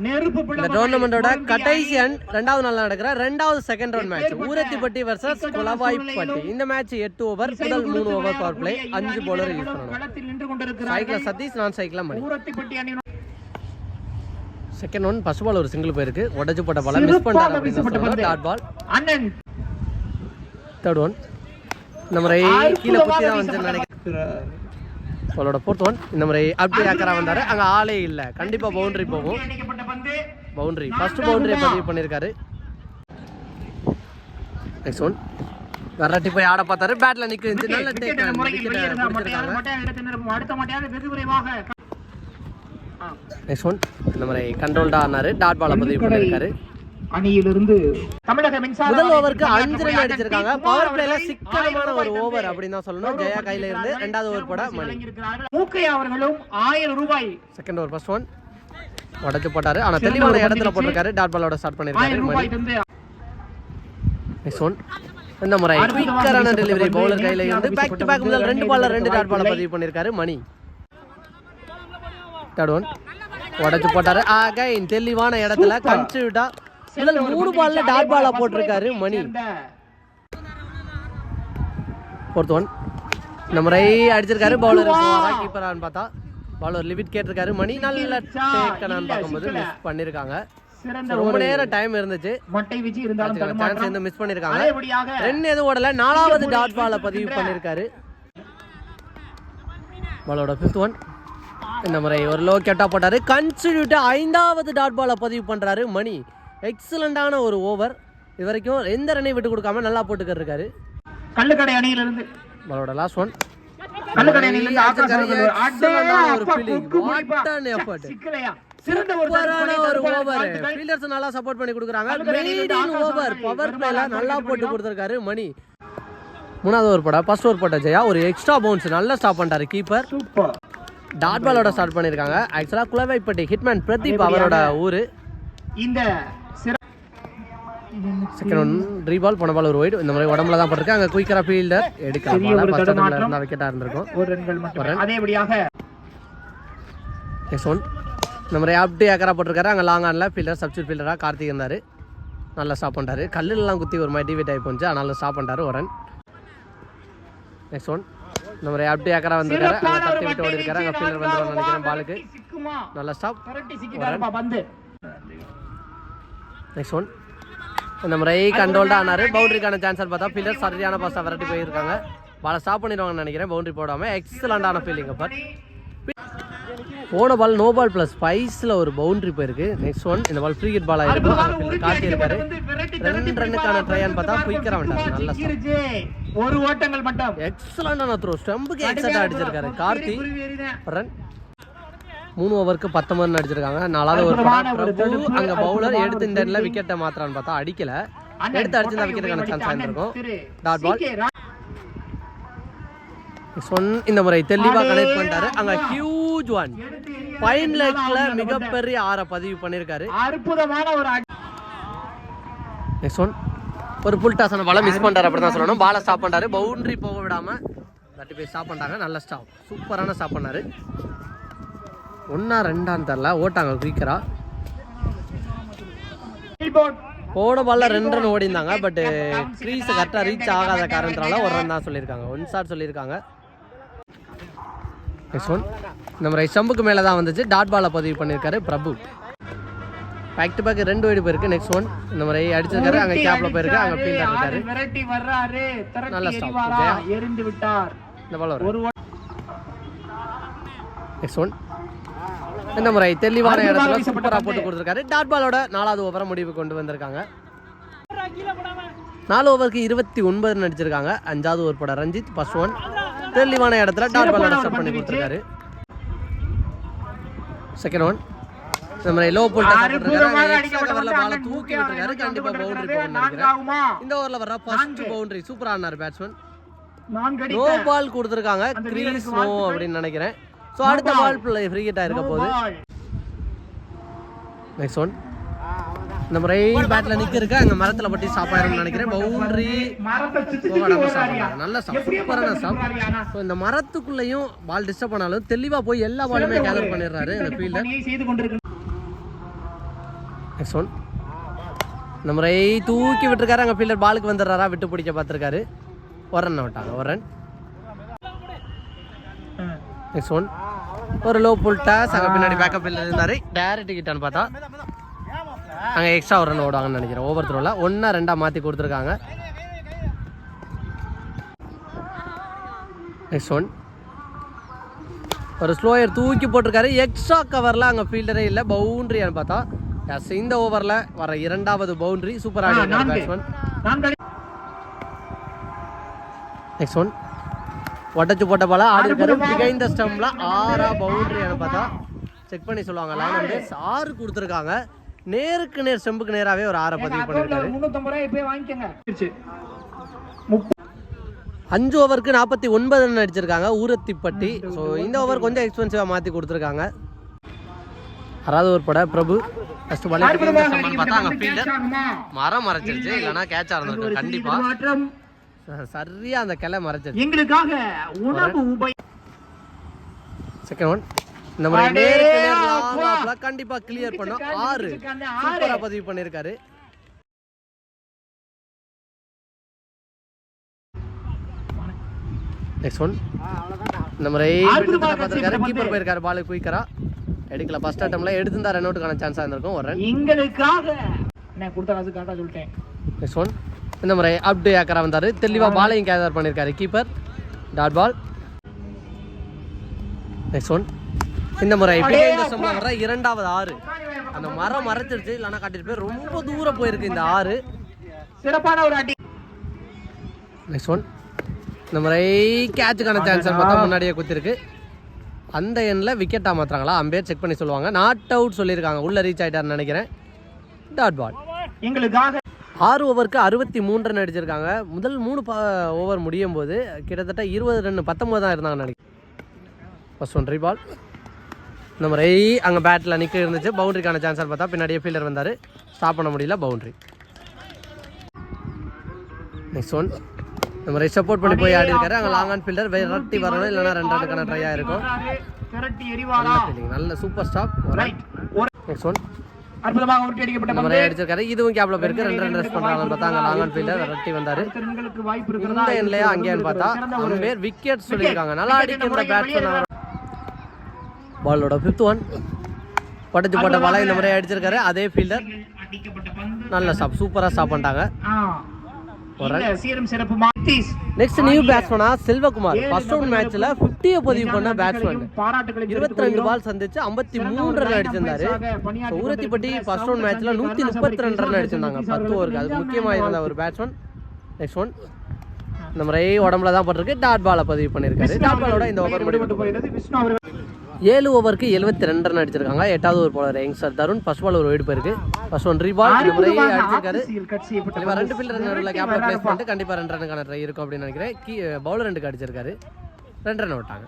இந்த டோர்னமெண்டோட கடைசி அண்ட் ரெண்டாவது நாள் நடக்கிற ரெண்டாவது second round match Urathippatti versus Kulavaipatti இந்த மேட்ச் எட்டு ஓவர் முதல் மூணு ஓவர் பவர் பிளே அஞ்சு பவுலர் யூஸ் பண்ணணும். சைக்கிள் சதீஷ் நான் cycle Mani. Second one first ball ஒரு சிங்கிள் போயிருக்கு. உடச்சு போட்ட ball miss dot ball third one இந்த முறை கீழே குத்தி தான் வந்து நினைக்கிறேன் பாலோட ஃபோர்த் ஒன் இந்த முறை அப்படி ஆக்கரா வந்தாரு. அங்க ஆளே இல்ல. கண்டிப்பா பவுண்டரி போகும். பவுண்டரி ஃபர்ஸ்ட் பவுண்டரி பதிவு பண்ணியிருக்காரு நெக்ஸ்ட் ஒன் வரட்டி போய் ஆட பார்த்தாரு. பேட்ல நிக்க. வச்சு நல்ல. நெக்ஸ்ட் ஒன் இந்த முறை கண்ட்ரோல்டா ஆனாரு. டாட் பால பதிவு பண்ணியிருக்காரு அணியிலிருந்து தமிழக மின்சார முதல் ஓவருக்கு அஞ்சு ரன் அடிச்சிருக்காங்க. பவர் பிளேல சிக்கனமான ஒரு ஓவர் அப்படின்னு தான் சொல்லணும். ஜெயா கையில இருந்து ரெண்டாவது ஓவர் போட மணி. மூக்கையா அவர்களும் ஆயிரம் ரூபாய் செகண்ட் ஓவர் ஃபர்ஸ்ட் ஒன் உடச்சு போட்டாரு. ஆனா தெளிவான இடத்துல போட்டிருக்காரு. டாட் பாலோட ஸ்டார்ட் பண்ணிருக்காரு நெக்ஸ்ட் ஒன் இந்த முறை குயிக்கரான டெலிவரி பவுலர் கையில இருந்து பேக் டு பேக் முதல் ரெண்டு பால்ல ரெண்டு டாட் பால பதிவு பண்ணிருக்காரு மணி. தேர்ட் ஒன் உடச்சு போட்டாரு. அகைன் தெளிவான இடத்துல கன்சியூட்டா முதல் மூணு பால்ல டாட் பால போட்டிருக்காரு மணி. ஃபோர்த் ஒன் இந்த முறை அடிச்சிருக்காரு பவுலர் கீப்பரான்னு பார்த்தா. பவுலர் லிமிட் கேட்டிருக்காரு. மணி நல்ல டேக்கனான்னு பார்க்கும்போது மிஸ் பண்ணிருக்காங்க. சிறந்த ரொம்ப நேரம் டைம் இருந்துச்சு. மொட்டை வீச்சு இருந்தாலும் சான்ஸ் வந்து மிஸ் பண்ணிருக்காங்க. ரன் எதுவும் ஓடல. நாலாவது டாட் பால பதிவு பண்ணிருக்காரு. பாலோட ஃபிஃப்த் ஒன் இந்த முறை ஒரு லோ கேட்டா போட்டாரு. கன்சிடியூட் ஐந்தாவது டாட் பால பதிவு பண்றாரு மணி. எக்ஸலண்டான ஒரு ஓவர் இது வரைக்கும் எந்த ரன்னையும் விட்டு கொடுக்காம நல்லா போட்டுக்கிட்டு இருக்காரு. கள்ளுக்கடை அணியிலிருந்து. பாலோட லாஸ்ட் ஒன் ஒரு அப்பா, கொக்கு சிக்கலையா? சிறந்த ஒரு ஒரு ஓவர். ஃபீல்டர்ஸ் நல்லா சப்போர்ட் பண்ணி கொடுக்குறாங்க. ஆகாஷ் ஓவர் பவர் பிளேல நல்லா போட்டு. கொடுத்துருக்காரு மணி. மூணாவது ஓவர் போட ஃபர்ஸ்ட் ஓவர் போட்ட ஜெயா. ஒரு எக்ஸ்ட்ரா பவுன்ஸ் நல்லா ஸ்டாப் பண்ணிட்டாரு கீப்பர் டாட் பாலோட ஸ்டார்ட் பண்ணிருக்காங்க. ஆக்சுவலா குலவைப்பட்டி ஹிட்மேன் பிரதீப் அவரோட ஊரு. இந்த செகண்ட் ஒன் ரீபால் போன பால் ஒரு ஒயிட் இந்த மாதிரி உடம்புல தான் போட்டிருக்கு. அங்க குயிக்கரா ஃபீல்டர் எடுக்கலாம். பெரிய ஒரு ஃபர்ஸ்ட் தடுமாற்றம். இருந்தா விக்கெட்டா இருந்திருக்கும். ஒரு ரன்கள் மட்டும். அதேபடியாக நெக்ஸ்ட் ஒன் இந்த மாதிரி அப்படி ஏக்கரா போட்டிருக்காரு. அங்கே லாங் ஆனில் ஃபீல்டர் சப்ஸ்டியூட் ஃபீல்டராக கார்த்திக் இருந்தார். நல்லா ஸ்டாப் பண்ணிட்டாரு. கல்லுலாம் குத்தி ஒரு மாதிரி டிவேட் ஆகி போச்சு. அதனால ஸ்டாப் பண்ணிட்டாரு. ஒரு ரன் நெக்ஸ்ட் ஒன் இந்த மாதிரி அப்படி ஏக்கரா வந்திருக்காரு. அங்கே தட்டி விட்டு ஓடி இருக்காரு அங்கே. ஃபீல்டர் வந்துருவான்னு நினைக்கிறேன் பாலுக்கு. நல்லா ஸ்டாப் நெக்ஸ்ட் ஒன் இந்த முறை கண்ட்ரோல்டா ஆனாரு. பவுண்டரிக்கான சான்ஸ் பார்த்தா ஃபீல்டர் சரியான பாஸ்டா விரட்டி போயிருக்காங்க. பாலை ஸ்டாப் பண்ணிடுவாங்கன்னு நினைக்கிறேன். பவுண்டரி போடாம எக்ஸலண்டான ஃபீலிங் அப்பர் போன பால் நோ பால் பிளஸ் ஸ்பைஸ்ல ஒரு பவுண்டரி போயிருக்கு. நெக்ஸ்ட் ஒன் இந்த பால் ஃப்ரீ ஹிட் பால் உருட்டி காட்டி இருக்காரு ரெண்டு ரன்னுக்கான? ட்ரையான்னு பார்த்தா குயிக்கரா வந்துட்டாரு நல்ல. ஒரு ஓட்டங்கள் மட்டும். எக்ஸலண்டான த்ரோ ஸ்டம்புக்கு எக்ஸலண்டா அடிச்சிருக்காரு. கார்த்தி. ரன் மூணு ஓவருக்கு பத்தொன்பது அடிச்சிருக்காங்க. நாலாவது தடுப்பு, அங்க பவுலர் எடுத்து இந்த இடத்துல. விக்கெட்டை மாத்திரான்னு பார்த்தா அடிக்கல. எடுத்து அடிச்சிருந்தா கோட்டை விக்கெட்டுக்கான சான்ஸ் ஆயிருக்கும் டாட் பால் சொன் இந்த முறை தெளிவா அடே, கனெக்ட் பண்ணிட்டாரு. அங்க. ஹியூஜ் ஒன் ஃபைன் லெக்ல மிகப்பெரிய ஆற பதிவு பண்ணிருக்காரு. அற்புதமான ஒரு. நெக்ஸ்ட் ஒன் ஒரு புல் டாஸான பாலை மிஸ் பண்ணிட்டாரு அப்படி தான் சொல்லணும். பாலை ஸ்டாப் பண்ணாரு பவுண்டரி போக விடாம தட்டி போய் ஸ்டாப் பண்ணிட்டாங்க. நல்ல ஸ்டாப் சூப்பரான ஸ்டாப் பண்ணாரு. ஒன்னா ரெண்டான்னு தெரில. ஓட்டாங்க குயிக்கரா Billboard. போன பால்ல ரெண்டு ரன் ஓடி இருந்தாங்க பட் க்ரீஸ் கரெக்டாக ரீச் ஆகாத காரணத்தினால ஒரு ரன் தான் சொல்லியிருக்காங்க. ஒன் ஷாட் சொல்லியிருக்காங்க. நெக்ஸ்ட் ஒன் மாதிரி ஸ்டம்புக்கு மேலே தான் வந்துச்சு. டாட் பாலை பதிவு பண்ணியிருக்காரு பிரபு. பேக் டு பேக் ரெண்டு வைடு போயிருக்கு. நெக்ஸ்ட் ஒன் இந்த மாதிரி அடிச்சிருக்காரு அங்கே கேப்ல போயிருக்கு அங்கே ஃபீல்டர் இருக்காரு. ஆளு விரட்டி வர்றாரு. நல்ல? ஜெயா. எறிந்து விட்டார். இந்த பால் ஒரு நெக்ஸ்ட் ஒன் இந்த முறை தெளிவான இடத்துல சூப்பராக. போட்டு கொடுத்துருக்காரு. டாட் பாலோட நாலாவது ஓவரை முடிவு கொண்டு வந்திருக்காங்க. நாலு ஓவருக்கு இருபத்தி ஒன்பது அடிச்சிருக்காங்க. அஞ்சாவது ஓவர் போட ரஞ்சித் ஃபர்ஸ்ட் ஒன் தெளிவான இடத்துல டாட் பாலோட ஸ்டார்ட் பண்ணி கொடுத்துருக்காரு. செகண்ட் ஒன் இந்த மாதிரி லோ பால தூக்கி விட்டுருக்காரு. கண்டிப்பா பவுண்டரி நான்காகுமா? இந்த ஓவர்ல வர்ற ஃபர்ஸ்ட் பவுண்டரி சூப்பரா ஆனார் பேட்ஸ்மேன் நோ பால் கொடுத்துருக்காங்க. வாழ்த்துக்கள். அப்படின்னு நினைக்கிறேன். ஸோ No அடுத்த. பால் பிள்ளை ஃப்ரீ ஹிட் ஆயிருக்க போகுது. நெக்ஸ்ட் ஒன் இந்த முறை பேட்ல நிக்க இருக்கு அங்க மரத்துல பட்டி ஸ்டாப் ஆயிரும்னு நினைக்கிறேன். பவுண்டரி நல்ல சூப்பரான? ஸோ இந்த மரத்துக்குள்ளேயும் பால் டிஸ்டர்ப் பண்ணாலும் தெளிவா போய் எல்லா பாலுமே கேதர் பண்ணிடுறாரு இந்த ஃபீல்டர் நெக்ஸ்ட் ஒன் இந்த முறை தூக்கி விட்டுருக்காரு. அங்கே ஃபீல்டர் பாலுக்கு வந்துடுறாரா? விட்டு பிடிக்க பார்த்துருக்காரு. ஒரு ரன் விட்டாங்க ஒரு ரன் நெக்ஸ்ட் ஒன் ஒரு லோ புல் டாஸ் அங்கே பின்னாடி பேக்கப் ஃபீல்டர் இருந்தார். டேரக்ட் கிட்டான்னு பார்த்தா அங்கே எக்ஸ்ட்ரா ஒரு ரன் ஓடுவாங்கன்னு நினைக்கிறேன். ஓவர் த்ரோவில் ஒன்றா ரெண்டாக மாற்றி கொடுத்துருக்காங்க. நெக்ஸ்ட் ஒன் ஒரு ஸ்லோயர் தூக்கி போட்டிருக்காரு. எக்ஸ்ட்ரா கவரில் அங்கே ஃபீல்டரே இல்லை பவுண்ட்ரியான்னு பார்த்தா எஸ் இந்த ஓவரில் வர இரண்டாவது பவுண்டரி சூப்பர் ஆடி நான்கு. பேட்ஸ்மேன் நெக்ஸ்ட் ஒன் ஒட்டச்சு போட்ட பால ஆடி இருக்காரு பிகைந்த ஸ்டம்ப்ல ஆறா பவுண்டரியான்னு பார்த்தா செக் பண்ணி சொல்லுவாங்க. லைன் வந்து ஆறு. கொடுத்துருக்காங்க. நேருக்கு நேர் ஸ்டெம்புக்கு நேராகவே ஒரு ஆறை பதிவு. முப்ப- அஞ்சு ஓவருக்கு நாற்பத்தி ஒன்பது ரன் அடிச்சிருக்காங்க ஊரத்திப்பட்டி. ஸோ இந்த ஓவர் கொஞ்சம் எக்ஸ்பென்சிவாக மாற்றி கொடுத்துருக்காங்க. அறாவது ஒரு பட பிரபு ஃபர்ஸ்ட் பால் பார்த்தா அங்கே ஃபீல்டர்? மரம் மறைச்சிருச்சு. இல்லைன்னா கேட்சா ஒரு இருந்திருக்கும் சரியா அந்த கிளை மறைச்சிருச்சு எங்களுக்காக உணவு உபய செகண்ட் ஒன் அடே நேருக்கு கண்டிப்பா கிளியர் பண்ணோம். ஆறு. சூப்பரா. பதிவு பண்ணிருக்காரு. நெக்ஸ்ட் ஒன் அற்புதமாக பார்த்துருக்காரு கீப்பர். போயிருக்காரு பால் குயிக்கரா. எடுக்கல. ஃபர்ஸ்ட் அட்டம்ல எடுத்திருந்தா ரன் அவுட்டுக்கான சான்ஸாக இருந்திருக்கும். ஒரு ரன் எங்களுக்காக நான் கொடுத்த காசு கரெக்டா சொல்லிட்டேன். நெக்ஸ்ட் ஒன் இந்த முறை அப்டே ஆக்கரா வந்தாரு. தெளிவா பாலையும் கேதர் பண்ணிருக்காரு. Keeper dot ball next one இந்த முறை வர இரண்டாவது ஆறு. அந்த மரம் மறைச்சிருச்சு. இல்லைன்னா காட்டிட்டு போய் ரொம்ப தூரம் போயிருக்கு இந்த ஆறு. சிறப்பான ஒரு அடி. நெக்ஸ்ட் ஒன் இந்த முறை கேட்சுக்கான சான்ஸ் பார்த்தா முன்னாடியே குத்திருக்கு. அந்த எண்ணில் விக்கெட்டாக மாத்துறாங்களா? அம்பேர் செக் பண்ணி சொல்லுவாங்க. நாட் அவுட் சொல்லியிருக்காங்க. உள்ள ரீச் ஆயிட்டாருன்னு நினைக்கிறேன். டாட் பால் எங்களுக்காக ஆறு ஓவருக்கு அறுபத்தி மூணு ரன் அடிச்சிருக்காங்க. முதல் மூணு பா ஓவர் முடியும் போது கிட்டத்தட்ட இருபது ரன் பத்தொம்பது தான் இருந்தாங்கன்னு நினைக்கிறேன். ஃபர்ஸ்ட் ஒன் பால் இந்த முறை அங்கே பேட்டில் நிற்க இருந்துச்சு. பவுண்டரிக்கான சான்ஸ் பார்த்தா பின்னாடியே ஃபீல்டர் வந்தார். ஸ்டாப் பண்ண முடியல பவுண்டரி நெக்ஸ்ட் ஒன் இந்த மாதிரி சப்போர்ட் பண்ணி போய் ஆடி இருக்காரு அங்கே லாங் ஆன் ஃபீல்டர் விரட்டி வரணும் இல்லைன்னா ரெண்டு ரனுக்கான ட்ரையாக இருக்கும். நல்ல சூப்பர் ஸ்டாப் நெக்ஸ்ட் ஒன் அற்புதமாக உருட்டி அடிக்கப்பட்ட பந்து. அடிச்சிருக்காரு. இதுவும் கேப்ல போயிருக்கு. ரெண்டு ரன் ரெஸ்ட் பண்றாங்கன்னு பார்த்தா அங்கே லாங் ஆன் ஃபீல்டர் விரட்டி வந்தார். ரன்களுக்கு வாய்ப்பு இருக்கிறதா இந்த அங்கேயான்னு பார்த்தா ஒரு அம்பேர் விக்கெட் சொல்லியிருக்காங்க. நல்லா அடிக்கிற பேட்ஸ்மேன் பாலோட ஃபிஃப்த் ஒன் படைச்சு போட்ட பால இந்த முறை அடிச்சிருக்காரு. அதே ஃபீல்டர் நல்ல ஸ்டாப் சூப்பராக ஸ்டாப் பண்ணிட்டாங்க. சீரும் நெக்ஸ்ட் நியூ பேட்ஸ்மேனா செல்வகுமார். ஃபர்ஸ்ட் ரவுண்ட் மேட்ச்ல 50 பதிவு பண்ண பேட்ஸ்மேன் இருபத்தி ரெண்டு பால் சந்திச்சு ஐம்பத்தி ரன் அடிச்சிருந்தாரு. ஊரத்திப்பட்டி ஃபர்ஸ்ட் ரவுண்ட் மேட்ச்ல நூத்தி முப்பத்தி ரெண்டு ரன் அடிச்சிருந்தாங்க. பத்து ஓவருக்கு அது முக்கியமா இருந்த ஒரு பேட்ஸ்மேன் நெக்ஸ்ட் ஒன் இந்த முறை உடம்புல தான் போட்டிருக்கு. டாட் பாலை பதிவு பண்ணியிருக்காரு. டாட் பாலோட இந்த ஓவர் முடிவு. ஏழு ஓவருக்கு எழுபத்தி ரெண்டு ரன் அடிச்சிருக்காங்க. எட்டாவது ஒரு bowler youngster Tarun first ball ஒரு வைடு போயிருக்கு ஃபர்ஸ்ட் ஒன் ரீபால் இந்த முறை அடிச்சிருக்காரு. ரெண்டு. ஃபீல்டர் நடுவில் கேப்ல பிளேஸ் பண்ணிட்டு கண்டிப்பா ரெண்டு ரனுக்கான ட்ரை இருக்கும் அப்படின்னு நினைக்கிறேன். கீ பவுலர் ரெண்டுக்கு அடிச்சிருக்காரு. ரெண்டு ரன் விட்டாங்க.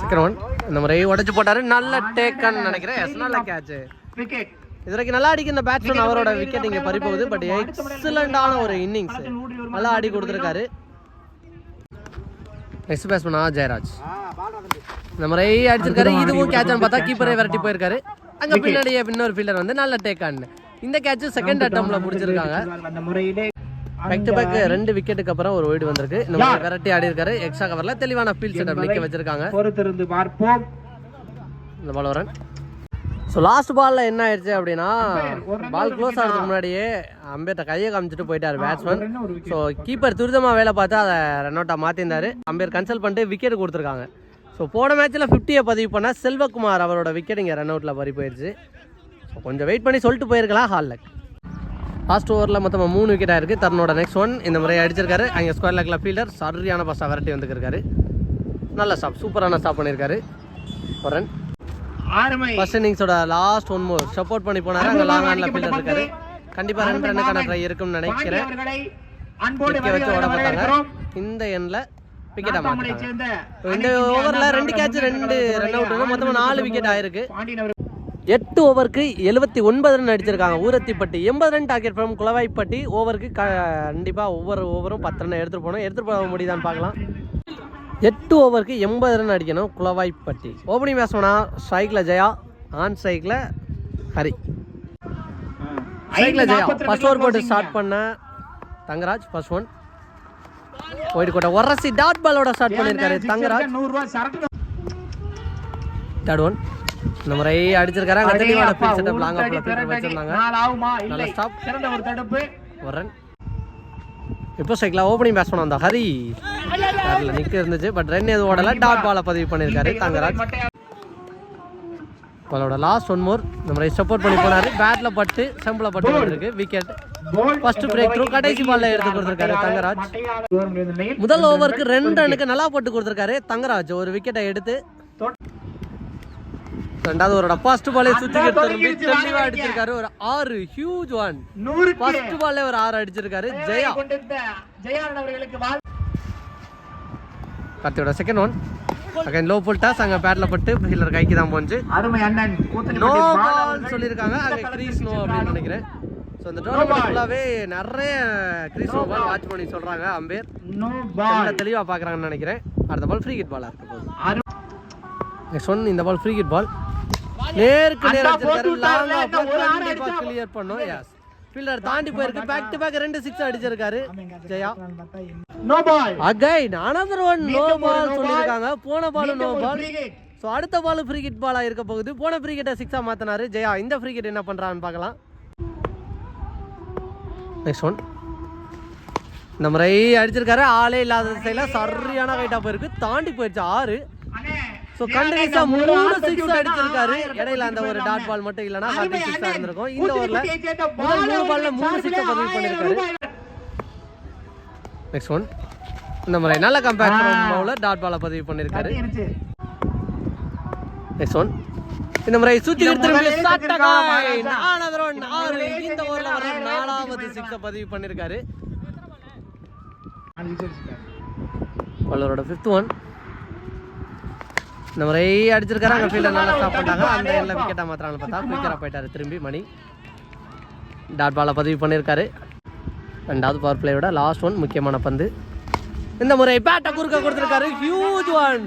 செகண்ட் ஒன் இந்த முறை உடைச்சு போட்டாரு. நல்ல டேக்கன் நினைக்கிறேன். எஸ் நல்ல கேட்ச் இது வரைக்கும் நல்லா அடிக்கிற பேட்ஸ்மேன் அவரோட விக்கெட் இங்க பறி போகுது பட் எக்ஸலண்டான ஒரு இன்னிங்ஸ் நல்லா ஆடி கொடுத்துருக்காரு. நெக்ஸ்ட் பேட்ஸ்மேனா ஜெயராஜ். இந்த முறை அடிச்சிருக்காரு. இதுவும் கேட்ச்னு பார்த்தா கீப்பரே விரட்டி போயிருக்காரு. அங்க பின்னாடியே இன்னொரு ஃபீல்டர் வந்து நல்ல டேக்கான் இந்த கேட்ச் செகண்ட் அட்டம்ல முடிச்சிருக்காங்க. அந்த முறையிலே பேக் டு பேக் ரெண்டு விக்கெட்டுக்கு அப்புறம் ஒரு வைடு வந்திருக்கு. இந்த மாதிரி விரட்டி ஆடி இருக்காரு எக்ஸ்ட்ரா கவர்ல தெளிவான ஃபீல்ட் செட்டப் நிக்க வச்சிருக்காங்க. பொறுத்திருந்து பார்ப்போம். இந்த பால் வரேன் ஸோ லாஸ்ட் பால்ல என்ன ஆயிடுச்சு அப்படின்னா பால் க்ளோஸ் ஆகிறதுக்கு முன்னாடியே அம்பேர்ட்ட கையை காமிச்சிட்டு போயிட்டாரு பேட்ஸ்மேன் ஸோ கீப்பர் துரிதமாக வேலை பார்த்து அதை ரன் அவுட்டாக மாற்றிருந்தாரு அம்பேர் கன்சல்ட் பண்ணிட்டு விக்கெட் கொடுத்துருக்காங்க. ஸோ போன மேட்ச்சில் ஃபிஃப்டியை பதிவு பண்ண செல்வகுமார் அவரோட விக்கெட் இங்கே ரன் அவுட்டில் பறி போயிடுச்சு ஸோ கொஞ்சம் வெயிட் பண்ணி சொல்லிட்டு போயிருக்கலாம் ஹால் லக் லாஸ்ட் ஓவரில் மொத்தமாக மூணு விக்கெட் ஆயிருக்கு தன்னோட நெக்ஸ்ட் ஒன் இந்த முறை அடிச்சிருக்காரு. அங்கே ஸ்கொயர் லெக்கில் ஃபீல்டர் சரியான பஸ்ஸாக விரட்டி வந்துருக்காரு நல்ல ஸ்டாப் சூப்பரான ஸ்டாப் பண்ணியிருக்காரு ஒரு ரன் ஃபர்ஸ்ட் இன்னிங்ஸோட லாஸ்ட் ஒன் மோர் சப்போர்ட் பண்ணி போனாரு அங்கே லாங் ஆனில் ஃபீல்டர் இருக்காரு. கண்டிப்பாக ரெண்டு ரன்னுக்கான ட்ரை இருக்கும்னு நினைக்கிறேன். வச்சு ஓட பார்த்தாங்க வரவேற்கிறோம். இந்த நாட்டாமலை மாற்றிட்டாங்க சேர்ந்த இந்த ஓவர்ல ரெண்டு கேட்ச் ரெண்டு ரன் அவுட் மொத்தமா நாலு விக்கெட் ஆயிருக்கு. எட்டு ஓவருக்கு எழுபத்தி ஒன்பது ரன் அடிச்சிருக்காங்க. ஊரத்திப்பட்டி எண்பது ரன் டார்கெட் ஃப்ரம் குளவாய்ப்பட்டி ஓவருக்கு கண்டிப்பா ஒவ்வொரு ஓவரும் பத்து ரன் எடுத்துட்டு போகணும். எடுத்துட்டு போக முடியுதான்னு பார்க்கலாம். எட்டு ஓவருக்கு எண்பது ரன் அடிக்கணும் குளவாய்ப்பட்டி ஓப்பனிங் பேட்ஸ்மேனா ஸ்ட்ரைக்கில் ஜெயா ஆன் ஸ்ட்ரைக்கில் ஹரி. ஸ்ட்ரைக்கில் ஜெயா. ஃபர்ஸ்ட் ஓவர் போட்டு ஸ்டார்ட் பண்ண தங்கராஜ் ஃபர்ஸ்ட் ஒன் போயிட்டு கோட்டை. ஒரசி டாட் பாலோட ஸ்டார்ட் பண்ணியிருக்காரு தங்கராஜ். தேர்ட் ஒன் இந்த முறை அடிச்சிருக்காரு? அங்கே தெளிவான ஃபீல் செட்டப் லாங் திறந்தடி. வச்சிருந்தாங்க. நல்ல stop. சிறந்த ஒரு தடுப்பு. ஒரு ரன் இப்போ ஸ்ட்ரைக்கில் ஓப்பனிங் பேட்ஸ்மேன் வந்தா ஹரி. அதில் நிற்க இருந்துச்சு பட் ரன் எதுவும் ஓடல டாட் பாலை பதிவு பண்ணியிருக்காரு தங்கராஜ். பாலோட லாஸ்ட் ஒன் மோர் முறை சப்போர்ட் பண்ணி போனாரு. பேட்ல பட்டு செம்பில் பட்டு வந்திருக்கு. விக்கெட் ஃபர்ஸ்ட் பிரேக் த்ரூ கடைசி பால்ல எடுத்து கொடுத்துருக்காரு தங்கராஜ். முதல் ஓவருக்கு ரெண்டு ரனுக்கு நல்லா போட்டு கொடுத்துருக்காரு தங்கராஜ். ஒரு விக்கெட்டை எடுத்து. ரெண்டாவது ஒரு ஃபர்ஸ்ட் பாலே சுத்தி திரும்பி தெளிவா அடிச்சிருக்காரு. ஒரு ஆறு ஹியூஜ் ஒன் ஃபர்ஸ்ட் பால்ல ஒரு ஆறு அடிச்சிருக்காரு. ஜெயா. ஜெயானந்த் அவர்களுக்கு வாழ் கார்த்தியோட second one second low full toss அங்க பேட்ல பட்டு ஃபீல்டர் கைக்கு தான் போச்சு அருமை அண்ணன் நோ பால் சொல்லியிருக்காங்க. அங்க கிரீஸ் நோ அப்படின்னு நினைக்கிறேன். ஸோ இந்த டோர்னமெண்ட் ஃபுல்லாவே நிறைய கிரீஸ் நோ பால் வாட்ச் பண்ணி சொல்றாங்க அம்பேர். நல்லா தெளிவா பாக்குறாங்கன்னு நினைக்கிறேன். அடுத்த பால் ஃப்ரீ கிட் பாலா இருக்க நெக்ஸ்ட் ஒன் இந்த பால் ஃப்ரீ கிட் பால் நேருக்கு நேர் அண்ணா அடிச்சிருக்காரு. போட்டு விட்டாருல, லாங்கா இன்னும் ஒரு ஆறு கண்டிப்பா அடிச்சா கிளியர் பண்ணும். எஸ் ஃபீல்டர் தாண்டி போயிருக்கு. பேக் டு பேக் ரெண்டு சிக்ஸ் அடிச்சிருக்காரு. Jaya. No ball again another one no ball no சொல்லியிருக்காங்க. போன பால் நோ பால். ஸோ அடுத்த பால் ஃப்ரீ கிட் பாலா இருக்க போகுது. போன ஃப்ரீ கிட்ட சிக்ஸா மாத்தினாரு. ஜெயா இந்த ஃப்ரீ கிட் என்ன பண்றான்னு பார்க்கலாம். நெக்ஸ்ட் ஒன் இந்த முறை அடிச்சிருக்காரு. ஆளே இல்லாத திசையில சரியான கைட்டா போயிருக்கு. தாண்டி போயிடுச்சு ஆறு. ஸோ கண்டினியூஸா மூணு சிக்ஸ் அடிச்சிருக்காரு இடையில அந்த ஒரு டாட் பால் மட்டும் இல்லைன்னா அருமை ஹார்டிக் சிக்ஸா. இருந்திருக்கும். இந்த ஓவர்ல முதல் மூணு பால் பால்ல மூணு சிக்ஸை பதிவு ரூபாய். நெக்ஸ்ட் ஒன் இந்த முறை நல்ல கம்பேக் பவுலர் டாட் பாலை பதிவு பண்ணியிருக்காரு இருந்துச்சு. நெக்ஸ்ட் ஒன் இந்த முறை சுத்தி இந்த. நாலாவது ஓவர்ல வர சிக்ஸை பதிவு பண்ணியிருக்காரு பவுலரோட ஃபிஃப்த் ஒன் இந்த முறை அடிச்சிருக்காரு. அங்கே ஃபீல்டர் நல்லா ஸ்டாப் பண்ணாங்க அந்த எண்ணில் விக்கெட்டாக மாத்திரான்னு பார்த்தா குயிக்கராக போயிட்டாரு. திரும்பி மணி. டாட் பாலை பதிவு பண்ணியிருக்காரு. ரெண்டாவது பவர் பிளேயோட லாஸ்ட் ஒன் முக்கியமான பந்து. இந்த முறை பேட்டை குறுக்க கொடுத்துருக்காரு. ஹியூஜ் ஒன்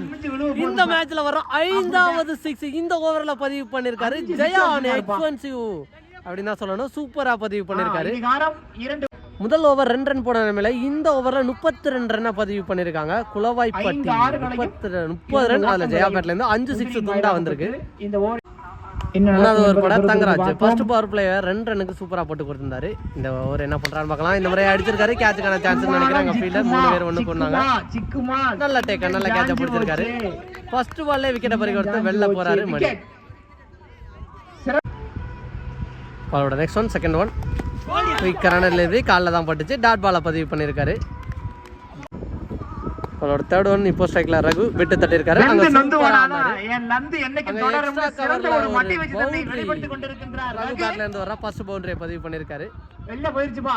இந்த மேட்ச்ல வர ஐந்தாவது சிக்ஸ் இந்த ஓவர்ல பதிவு பண்ணிருக்காரு ஜெயா எக்ஸ்பென்சிவ் அப்படின்னு தான் சொல்லணும். சூப்பரா பதிவு பண்ணிருக்காரு முதல் ஓவர் ரெண்டு ரன் போன நிலைமையில இந்த ஓவர்ல முப்பத்தி ரெண்டு ரன்னை பதிவு ஐந்து ஆறுகளையும் முப்பத்தி முப்பது ரன் அதுல ஜெயா பேட்ல இருந்து அஞ்சு சிக்ஸ் துண்டா வந்திருக்கு. இந்த ஓவர் மூணாவது தங்கராஜ். ஃபர்ஸ்ட் பவர் பிளேயர் ரெண்டு ரனுக்கு சூப்பரா போட்டு கொடுத்திருந்தாரு. இந்த ஓவர் என்ன பண்றான்னு பார்க்கலாம். இந்த முறை அடிச்சிருக்காரு. கேட்சுக்கான சான்ஸ் நினைக்கிறேன். அங்க ஃபீல்டர் மூணு பேர் ஒண்ணு கொண்டாங்க நல்ல டேக்க நல்ல கேட்ச பிடிச்சிருக்காரு. ஃபர்ஸ்ட் பால்ல விக்கெட்டை பறி கொடுத்து வெளில போறாரு மணி. பாலோட நெக்ஸ்ட் ஒன் செகண்ட் ஒன் குயிக்கரான டெலிவரி காலில் தான் பட்டுச்சு. டாட் பாலை பதிவு பண்ணியிருக்காரு. பாலோட தேர்ட் ஒன் இப்போ ஸ்ட்ரைக்ல ரகு விட்டு தட்டியிருக்காரு. அங்க நந்து. என் நந்து என்னைக்கு அங்க தொடரும் extra சிறந்த coverல ஒரு ஒரு மட்டை வச்சு தன்னை boundary. வெளிப்படுத்திக் கொண்டிருக்கின்றார் ரகு. பேட்ல இருந்து வர ஃபர்ஸ்ட் பவுண்டரியை பதிவு பண்ணியிருக்காரு. வெளில போயிருச்சுப்பா.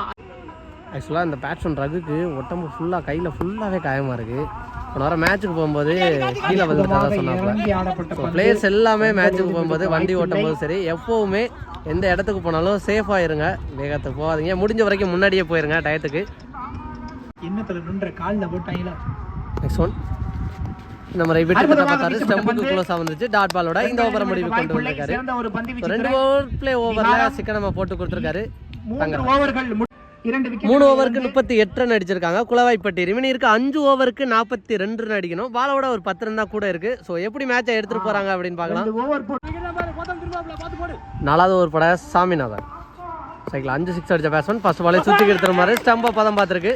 ஆக்சுவலாக இந்த பேட்ஸ்மேன் ரகுக்கு உடம்பு ஃபுல்லாக கையில் ஃபுல்லாகவே காயமாக இருக்குது போன வாரம் மேட்ச்சுக்கு போகும்போது கீழே வந்துட்டதா சொன்னாப்புல இறங்கி ஆடப்பட்ட ஸோ பந்து. பிளேயர்ஸ் எல்லாமே மேட்ச்சுக்கு போகும்போது வண்டி ஓட்டும் போது சரி எப்போவுமே எந்த இடத்துக்கு போனாலும் சேஃபாக இருங்க. வேகத்துக்கு போகாதீங்க. முடிஞ்ச வரைக்கும் முன்னாடியே போயிருங்க டயத்துக்கு. கால்ல போட்டாங்களா நெக்ஸ்ட் ஒன் மாதிரி விட்டு அற்புதமாக பார்த்தாரு ஸ்டெம்புக்கு வந்துச்சு டாட் பாலோட இந்த ஓவரை முடிவு கொண்டு வந்திருக்காரு. ரெண்டு. ஓவர் பிளே ஓவரில் சிக்கனமாக போட்டு கொடுத்துருக்காரு. மூன்று ஓவர்கள் மூணு ஓவருக்கு முப்பத்தி எட்டு ரன் அடிச்சிருக்காங்க. குளவாய்ப்பட்டி ரிமினி இருக்கு. அஞ்சு ஓவருக்கு நாற்பத்தி ரெண்டு ரன் அடிக்கணும். பாலோட ஒரு பத்து ரன் தான் கூட இருக்கு. ஸோ எப்படி மேட்சை எடுத்துட்டு போறாங்க அப்படின்னு பார்க்கலாம். நாலாவது ஓவர் பட சாமிநாதன். சைக்கிள் அஞ்சு சிக்ஸ் அடிச்ச பேட்ஸ்மேன் ஃபர்ஸ்ட் பாலே சுத்தி எடுத்துற மாதிரி ஸ்டம்ப பதம் பார்த்துருக்கு.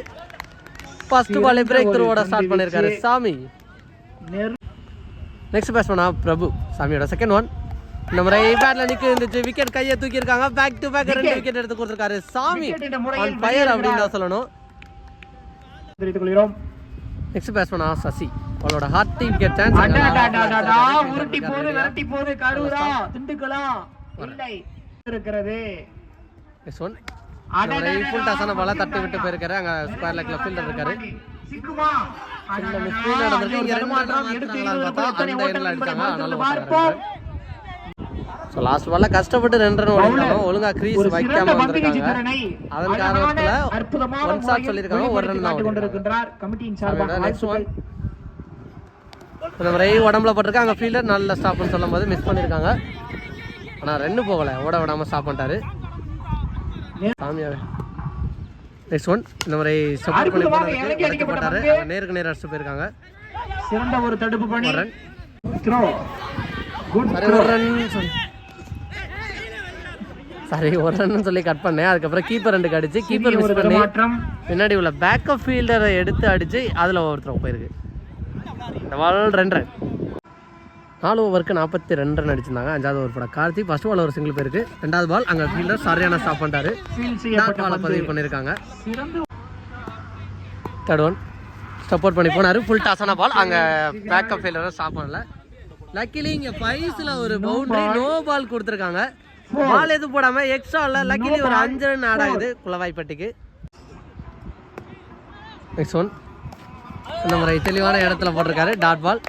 ஃபர்ஸ்ட் பாலே பிரேக் த்ரூவோட ஸ்டார்ட் பண்ணிருக்காரு. சாமி. நெக்ஸ்ட் பேட்ஸ்மேனா பிரபு. சாமியோட செகண்ட் ஒன் இந்த முறை பேட்ல நிக்க இருந்துச்சு விக்கெட் கையை தூக்கி இருக்காங்க பேக் டு பேக் ரெண்டு விக்கெட் எடுத்து கொடுத்துருக்காரு. சாமி ஆன் ஃபயர் அப்படின்னு தான் சொல்லணும். நெக்ஸ்ட் பேட்ஸ்மேனா சசி. அவளோட ஹார்ட் டீம் விக்கெட் சான்ஸ் அடடடடடா, உருட்டி போது விரட்டி போது கரூரா. திண்டுக்கலா. இல்லை இருக்கிறது. நெக்ஸ்ட் ஒன் ஃபுல் டாஸான பால தட்டி விட்டு போயிருக்காரு. அங்க ஸ்கொயர் லெக்ல ஃபீல்டர் இருக்காரு. சிக்குமா? சின்ன மிஸ்ஃபீல்ட் நடந்திருக்கு. இங்க ரெண்டு தடுமாற்றம் ரன் எடுத்து எடுத்தாங்களான்னு பார்த்தா அந்த எண்ணில் அடிச்சாங்க. அதனால பார்ப்போம். ஸோ லாஸ்ட் பால்ல கஷ்டப்பட்டு ரெண்டு ரன் ஓடிட்டாங்க ஒழுங்கா கிரீஸ் வைக்காம வந்திருக்காங்க. அதன் காரணத்துல ஒன் ஷாட் முறையில் சொல்லியிருக்காங்க. ஒரு ரன் தான் ஓடிருக்காங்க. one. வாழ்த்துக்கள் இந்த முறை உடம்புல பட்டிருக்காங்க. ஃபீல்டர் நல்ல ஸ்டாப்னு சொல்லும் போது மிஸ் பண்ணியிருக்காங்க ஆனால் ரெண்டு போகலை. ஓட விடாமல் ஸ்டாப் பண்ணிட்டாரு. சாமியாவே நெக்ஸ்ட் ஒன் இந்த மாதிரி சப்போர்ட் பண்ணி. அவங்க நேருக்கு நேர் அடிச்சுட்டு போயிருக்காங்க. சிறந்த ஒரு தடுப்பு பணி. ஒரு ரன் த்ரோ குட் ரன் சரி ஒரு ரன் சொல்லி கட் பண்ணேன். அதுக்கப்புறம் கீப்பர் ரெண்டுக்கு அடிச்சு கீப்பர் மிஸ் பண்ணி பின்னாடி உள்ள பேக்கப் ஃபீல்டரை எடுத்து அடிச்சு அதில் ஒருத்தர் போயிருக்கு. இந்த பால் ரெண்டு ரன் நாலு ஓவருக்கு நாற்பத்தி ரெண்டு ரன் அடிச்சிருந்தாங்க. அஞ்சாவது ஓவர் படம் கார்த்திக் ஃபர்ஸ்ட் பால் ஒரு சிங்கிள் போயிருக்கு. ரெண்டாவது பால் அங்கே ஃபீல்டர் சரியான ஸ்டாப் பண்ணிட்டாரு. பாலை பதிவு பண்ணியிருக்காங்க தேர்ட் ஒன் சப்போர்ட் பண்ணி போனாரு. ஃபுல் டாஸான பால் அங்கே பேக்கப் ஃபீல்டரை ஸ்டாப் பண்ணல. லக்கிலி இங்கே ஃபைஸில் ஒரு பவுண்டரி நோ பால் கொடுத்துருக்காங்க. பால் எதுவும் போடாமல் எக்ஸ்ட்ரா இல்லை லக்கிலி ஒரு அஞ்சு ரன் ஆட் ஆகுது குளவாய்ப்பட்டிக்கு நெக்ஸ்ட் ஒன் இந்த முறை தெளிவான இடத்துல போட்டிருக்காரு dot ball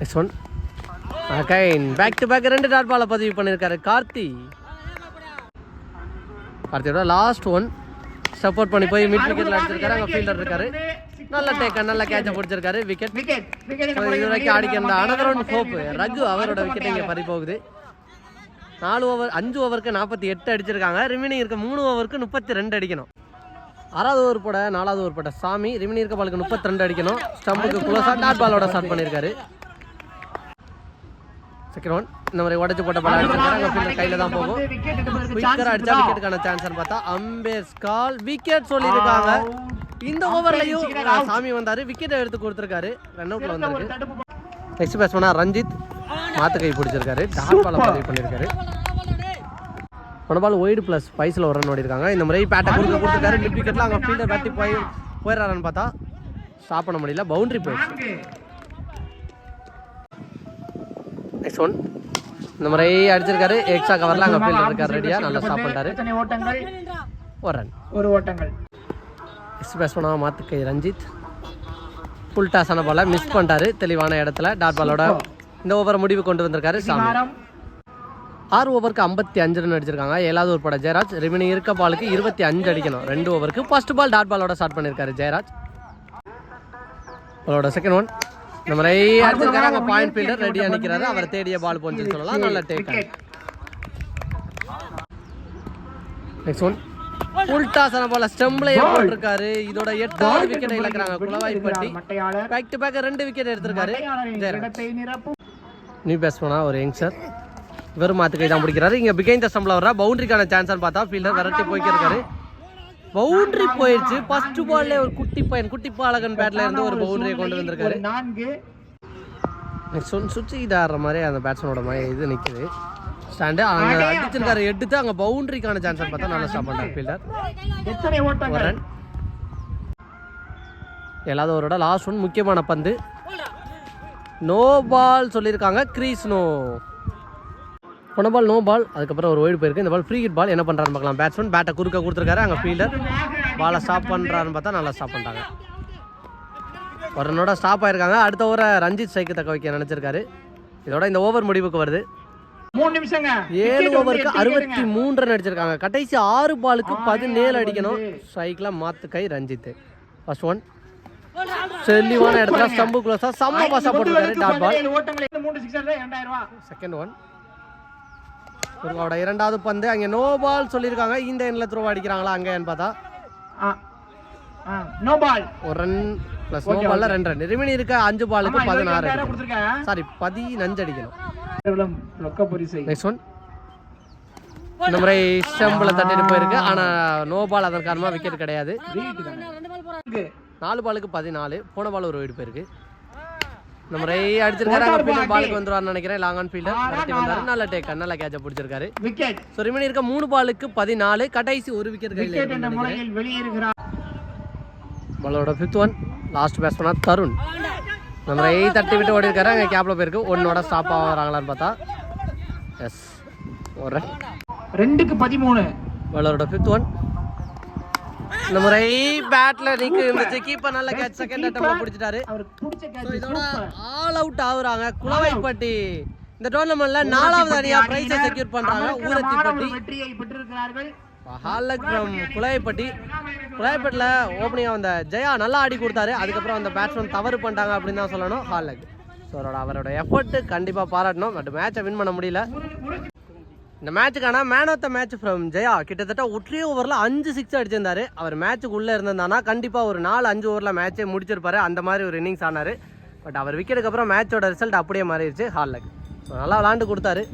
next one again back to back ரெண்டு டாட் பாலை பதிவு பண்ணியிருக்காரு கார்த்தி. கார்த்தியோட லாஸ்ட் ஒன் சப்போர்ட் பண்ணி போய் மிட் விக்கெட்ல அடிச்சிருக்காரு அங்கே ஃபீல்டர் இருக்காரு. நல்ல டேக்க நல்ல கேட்ச பிடிச்சிருக்காரு விக்கெட் இது வரைக்கும் ஆடிக்கிற அனதர் ஒன் ஹோப் ரகு அவரோட விக்கெட் இங்கே பறி போகுது. நாலு ஓவர் அஞ்சு ஓவருக்கு நாற்பத்தி எட்டு அடிச்சிருக்காங்க. ரிமைனிங் இருக்க மூணு ஓவருக்கு முப்பத்தி ரெண்டு அடிக்கணும். ஆறாவது ஓவர் போட நாலாவது ஓவர் போட்ட சாமி ரிமினி இருக்க பாலுக்கு முப்பத்தி ரெண்டு அடிக்கணும். ஸ்டம்புக்கு க்ளோஸாக டாட் பாலோட ஸ்டார்ட் பண்ணியிருக்காரு செகண்ட் ஒன் இந்த மாதிரி உடச்சு போட்ட பால் அடிச்சிருக்காங்க கையில கையில் தான் போகும். விக்கெட் அடிச்சா விக்கெட்டுக்கான சான்ஸ் பார்த்தா அம்பேஸ் கால் விக்கெட் சொல்லியிருக்காங்க. இந்த ஓவர்லயும் சாமி வந்தாரு. விக்கெட்டை எடுத்து கொடுத்துருக்காரு. ரன் அவுட்ல வந்தாரு. நெக்ஸ்ட் பேட்ஸ்மேனா ரஞ்சித். மாத்து கை பிடிச்சிருக்காரு. டாட் பால பதிவு பண்ணியிருக்காரு போன பால் ஒய்டு ப்ளஸ் பைஸில் ஒரு ரன் ஓடிருக்காங்க இந்த முறை பேட்டை கொடுக்க கொடுத்துருக்காரு மிட் விக்கெட்ல அங்கே ஃபீல்டர் பேட்டி போய் போயிடுறாருன்னு பார்த்தா ஸ்டாப் பண்ண முடியல. பவுண்டரி போயிடுச்சு. நெக்ஸ்ட் ஒன் இந்த முறை அடிச்சிருக்காரு. எக்ஸ்ட்ரா கவர்ல அங்கே ஃபீல்டர் இருக்காரு ரெடியா. நல்லா ஸ்டாப் பண்ணிட்டாரு. ஒரு ரன் ஒரு ஓட்டங்கள். நெக்ஸ்ட் பேட்ஸ்மேனாக மாத்துக்கை ரஞ்சித். ஃபுல் டாஸான பாலை மிஸ் பண்ணிட்டாரு. தெளிவான இடத்துல டாட் பாலோட இந்த ஓவரை முடிவு கொண்டு வந்திருக்காரு சாமி. ஆறு ஓவருக்கு ஐம்பத்தி அஞ்சு ரன் அடிச்சிருக்காங்க. ஏழாவது ஓவர் பட ஜெயராஜ் ரிமைனிங் இருக்க பாலுக்கு இருபத்தி அஞ்சு அடிக்கணும். ரெண்டு ஓவருக்கு ஃபர்ஸ்ட் பால் டாட் பாலோட ஸ்டார்ட் பண்ணியிருக்காரு ஜெயராஜ். பாலோட செகண்ட் ஒன் இந்த மாதிரி அடிச்சிருக்காரு. அங்கே பாயிண்ட் ஃபீல்டர் ரெடியாக நிற்கிறாரு அவர் தேடிய பால் போன்னு சொல்லலாம். நல்ல take wicket next one full டாஸான பால ஸ்டெம்ப்லயே போட்டிருக்காரு. இதோட எட்டாவது விக்கெட்டை இழக்கிறாங்க. குளவாய்ப்பட்டி பேக் டு பேக் ரெண்டு விக்கெட் எடுத்திருக்காரு நியூ பேட்ஸ்மேனா ஒரு யங்ஸ்டர் இவர் மாத்துக்கை தான் பிடிக்கிறாரு. இங்க பிகைன் த ஸ்டம்ப்ல வர்றா பவுண்டரிக்கான சான்ஸ் பார்த்தா ஃபீல்டர் விரட்டி போய்க்கிருக்காரு பவுண்டரி போயிடுச்சு ஃபர்ஸ்ட் பால்ல ஒரு குட்டி பையன் குட்டி பாலகன் பேட்ல இருந்து ஒரு பவுண்டரியை கொண்டு வந்திருக்காரு. நெக்ஸ்ட் ஒன் சுவிட்ச் இதாடுற மாதிரி அந்த பேட்ஸ்மேனோட மாதிரி இது நிக்குது. ஸ்டாண்டு அங்க அடிச்சிருக்காரு. எடுத்து அங்க பவுண்டரிக்கான சான்ஸ் பார்த்தா நல்லா ஸ்டாப் பண்ணார் ஃபீல்டர் எத்தனை ஒரு லாஸ்ட் ஒன் முக்கியமான பந்து. நோ பால் சொல்லியிருக்காங்க கிரீஸ் நோ போன பால் நோ பால் அதுக்கப்புறம் ஒரு ஒயிட் போயிருக்கு. இந்த பால் ஃப்ரீ ஹிட் பால் என்ன பண்ணுறாருன்னு பார்க்கலாம். பேட்ஸ்மேன் பேட்டை குறுக்க கொடுத்துருக்காரு. அங்கே ஃபீல்டர் பாலை ஸ்டாப் பண்ணுறாருன்னு பார்த்தா நல்லா ஸ்டாப் பண்ணிட்டாங்க. ஒரு ரன்னோட ஸ்டாப் ஆயிருக்காங்க. அடுத்த ஓவரை ரஞ்சித் ஸ்ட்ரைக்கு தக்க வைக்க நினச்சிருக்காரு. இதோட இந்த ஓவர் முடிவுக்கு வருது. ஏழு ஓவருக்கு அறுபத்தி. மூன்று ரன் அடிச்சிருக்காங்க கடைசி ஆறு பாலுக்கு பதினேழு அடிக்கணும். ஸ்ட்ரைக்ல மாத்து கை ரஞ்சித். ஃபர்ஸ்ட் ஒன் செல்லிவான இடத்துல ஸ்டம்பு க்ளோஸா செம்ம பாஸா போட்டிருக்காரு டாட் பால். செகண்ட் ஒன் இவங்களோட இரண்டாவது பந்து அங்கே நோ பால் சொல்லியிருக்காங்க. இந்த எண்ணில் த்ரோ அடிக்கிறாங்களா அங்கேன்னு பார்த்தா? நோ பால் ஒரு ரன் ப்ளஸ் நோ பால்ல ரெண்டு ரன் ரிமினி இருக்க அஞ்சு பாலுக்கு பதினாறு சாரி பதினஞ்சு அடிக்கணும். நெக்ஸ்ட் ஒன் இந்த முறை ஸ்டம்பில் தட்டிட்டு போயிருக்கு. ஆனால் நோ பால் அதன் காரணமாக விக்கெட் கிடையாது. நாலு பாலுக்கு பதினாலு. போன பால் ஒரு வீடு போயிருக்கு. இந்த முறை அடிச்சிருக்காரு. பாலுக்கு வந்துருவார்னு நினைக்கிறேன். லாங் ஆன் ஃபீல்டர் விரட்டி வந்தாரு. நல்ல டேக் நல்ல கேட்ச பிடிச்சிருக்காரு. ஸோ ரிமைன் இருக்க மூணு பாலுக்கு பதினாலு. கடைசி ஒரு விக்கெட் கையில் பாலோட ஃபிஃப்த் ஒன் லாஸ்ட் பேட்ஸ்மனா தருண். இந்த முறை தட்டி விட்டு ஓடி இருக்காரு அங்கே போயிருக்கு. ஒன்னோட ஸ்டாப் ஆகிறாங்களான்னு பார்த்தா. எஸ் ஒரு. ரெண்டுக்கு பதிமூணு. பாலோட ஃபிஃப்த் ஒன் இந்த முறை பேட்ல நிக்க இருந்துச்சு. கீப்பர் நல்ல கேட்ச் செகண்ட் அட்டம்ல பிடிச்சிட்டாரு. இதோட ஆல் அவுட் ஆகுறாங்க. குளவைப்பட்டி இந்த டோர்னமெண்ட்ல நாலாவது அணியா பிரைஸை செக்யூர் பண்றாங்க. ஊரத்திப்பட்டி. வெற்றியை பெற்றிருக்கிறார்கள். ஹாலக் ஃப்ரம் குளவைப்பட்டி குளவைப்பட்டியில் ஓப்பனிங்காக வந்த ஜெயா நல்லா ஆடி கொடுத்தாரு. அதுக்கப்புறம் அந்த பேட்ஸ்மேன் தவறு பண்ணிட்டாங்க அப்படின்னு தான் சொல்லணும். ஹாலக். ஸோ அவரோட அவரோட எஃபர்ட் கண்டிப்பாக பாராட்டணும். பட் மேட்சை வின் பண்ண முடியல. இந்த மேட்சுக்கான man of the match from Jaya. கிட்டத்தட்ட ஒற்றைய ஓவரில் அஞ்சு சிக்ஸ் அடிச்சிருந்தாரு. அவர் மேட்சுக்கு உள்ளே இருந்திருந்தானா கண்டிப்பாக ஒரு நாலு அஞ்சு ஓவரில் மேட்சே முடிச்சிருப்பாரு. அந்த மாதிரி ஒரு இன்னிங்ஸ் ஆனார். பட் அவர் விக்கெட்டுக்கு அப்புறம் மேட்சோட ரிசல்ட் அப்படியே மாறிடுச்சு. ஹால்லக் ஸோ நல்லா விளாண்டு கொடுத்தாரு.